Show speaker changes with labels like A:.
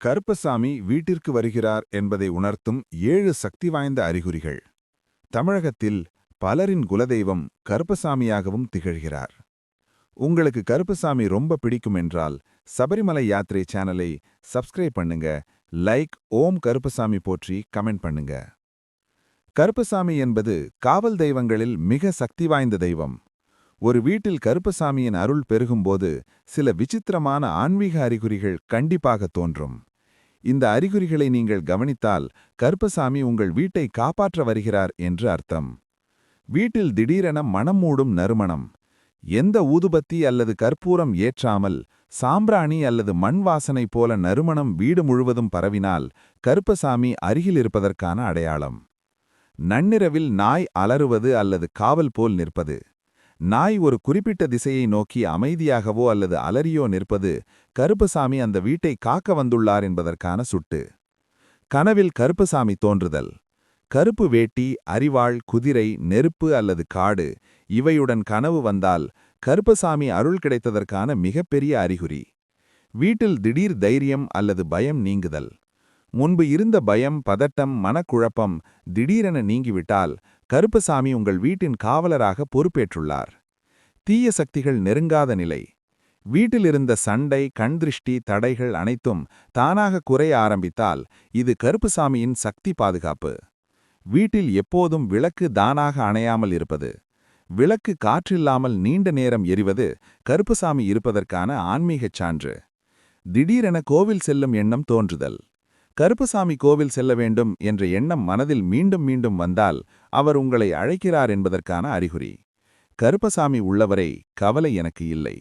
A: கருப்பசாமி வீட்டிற்கு வருகிறார் என்பதை உணர்த்தும் ஏழு சக்தி வாய்ந்த அறிகுறிகள். தமிழகத்தில் பலரின் குலதெய்வம் கருப்பசாமியாகவும் திகழ்கிறார். உங்களுக்கு கருப்பசாமி ரொம்ப பிடிக்கும் என்றால் சபரிமலை யாத்திரை சேனலை சப்ஸ்கிரைப் பண்ணுங்க லைக் ஓம் கருப்பசாமி போற்றி கமெண்ட் பண்ணுங்க. கருப்பசாமி என்பது காவல் தெய்வங்களில் மிக சக்தி வாய்ந்த தெய்வம். ஒரு வீட்டில் கருப்பசாமியின் அருள் பெருகும்போது சில விசித்திரமான ஆன்மீக அறிகுறிகள் கண்டிப்பாக தோன்றும். இந்த அறிகுறிகளை நீங்கள் கவனித்தால் கருப்பசாமி உங்கள் வீட்டை காப்பாற்ற வருகிறார் என்று அர்த்தம். வீட்டில் திடீரென மனம் மூடும் நறுமணம். எந்த ஊதுபத்தி அல்லது கற்பூரம் ஏற்றாமல் சாம்பிராணி அல்லது மண் வாசனை போல நறுமணம் வீடு முழுவதும் பரவினால் கருப்பசாமி அருகில் இருப்பதற்கான அடையாளம். நன்னிரவில் நாய் அலறுவது அல்லது காவல் போல் நிற்பது. நாய் ஒரு குறிப்பிட்ட திசையை நோக்கி அமைதியாகவோ அல்லது அலறியோ நிற்பது கருப்பசாமி அந்த வீட்டை காக்க வந்துள்ளார் என்பதற்கான சுட்டு. கனவில் கருப்பசாமி தோன்றுதல். கருப்பு வேட்டி அரிவாள் குதிரை நெருப்பு அல்லது காடு இவையுடன் கனவு வந்தால் கருப்பசாமி அருள் கிடைத்ததற்கான மிகப்பெரிய அறிகுறி. வீட்டில் திடீர் தைரியம் அல்லது பயம் நீங்குதல். முன்பு இருந்த பயம் பதட்டம் மனக்குழப்பம் திடீரென நீங்கிவிட்டால் கருப்பசாமி உங்கள் வீட்டின் காவலராக பொறுப்பேற்றுள்ளார். தீய சக்திகள் நெருங்காத நிலை. வீட்டிலிருந்த சண்டை கண்திருஷ்டி தடைகள் அனைத்தும் தானாக குறைய ஆரம்பித்தால் இது கருப்புசாமியின் சக்தி பாதுகாப்பு. வீட்டில் எப்போதும் விளக்கு தானாக அணையாமல் இருப்பது. விளக்கு காற்றில்லாமல் நீண்ட நேரம் எரிவது கருப்புசாமி இருப்பதற்கான ஆன்மீகச் சான்று. திடீரென கோவில் செல்லும் எண்ணம் தோன்றுதல். கருப்புசாமி கோவில் செல்ல வேண்டும் என்ற எண்ணம் மனதில் மீண்டும் மீண்டும் வந்தால் அவர் உங்களை அழைக்கிறார் என்பதற்கான அறிகுறி. கருப்பசாமி உள்ளவரை கவலை எனக்கு இல்லை.